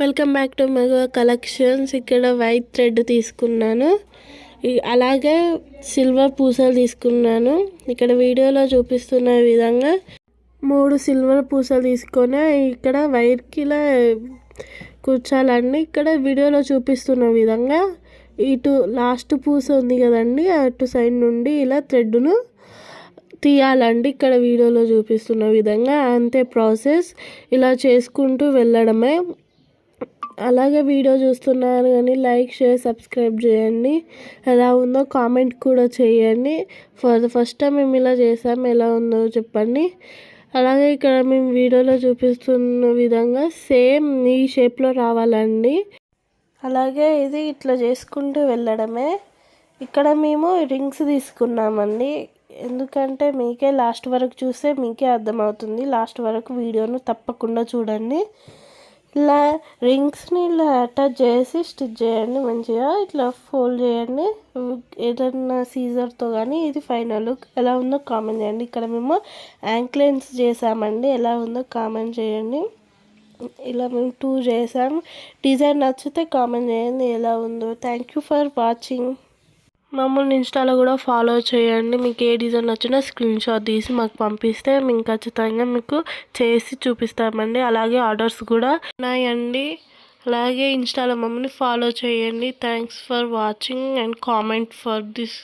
Welcome back to Mega Collections ఇక్కడ white thread తీసుకున్నాను. అలాగే సిల్వర్ పూసలు తీసుకున్నాను. ఇక్కడ వీడియోలో చూపిస్తున్న విధంగా మూడు సిల్వర్ పూసలు తీసుకొని ఇక్కడ వైర్కిలా కూర్చాలండి. ఇక్కడ వీడియోలో చూపిస్తున్న విధంగా ఇటు లాస్ట్ పూస ఉంది కదండి. అటు సైడ్ నుండి ఇలా థ్రెడ్ను తీయాలండి. ఇక్కడ వీడియోలో చూపిస్తున్న విధంగా అంతే ప్రాసెస్ ఇలా చేసుకుంటూ వెళ్ళడమే. అలాగే వీడియో చూస్తున్నారు కానీ లైక్ షేర్ సబ్స్క్రైబ్ చేయండి. ఎలా ఉందో కామెంట్ కూడా చేయండి. ఫర్ ద ఫస్ట్ టైం మేము ఇలా చేసాం ఎలా ఉందో చెప్పండి. అలాగే ఇక్కడ మేము వీడియోలో చూపిస్తున్న విధంగా సేమ్ ఈ షేప్లో రావాలండి. అలాగే ఇది ఇట్లా చేసుకుంటూ వెళ్ళడమే. ఇక్కడ మేము రింగ్స్ తీసుకున్నామండి. ఎందుకంటే మీకే లాస్ట్ వరకు చూస్తే మీకే అర్థమవుతుంది. లాస్ట్ వరకు వీడియోను తప్పకుండా చూడండి. ఇలా రింగ్స్ని ఇలా అటాచ్ చేసి స్టిచ్ చేయండి మంచిగా. ఇట్లా ఫోల్డ్ చేయండి. ఏదన్నా సీజర్తో కానీ ఇది ఫైనల్ లుక్ ఎలా ఉందో కామెంట్ చేయండి. ఇక్కడ మేము యాంక్లెన్స్ చేసామండి ఎలా ఉందో కామెంట్ చేయండి. ఇలా మేము టూ చేసాం డిజైన్ నచ్చితే కామెంట్ చేయండి. ఎలా ఉందో. థ్యాంక్ యూ ఫర్ వాచింగ్ మమ్మల్ని ఇన్స్టాలో కూడా ఫాలో చేయండి. మీకు ఏ డిజైన్ నచ్చినా స్క్రీన్ షాట్ తీసి మాకు పంపిస్తే మేము ఖచ్చితంగా మీకు చేసి చూపిస్తామండి. అలాగే ఆర్డర్స్ కూడా ఉన్నాయండి. అలాగే ఇన్స్టాలో మమ్మల్ని ఫాలో చేయండి. Thanks for watching and comment for this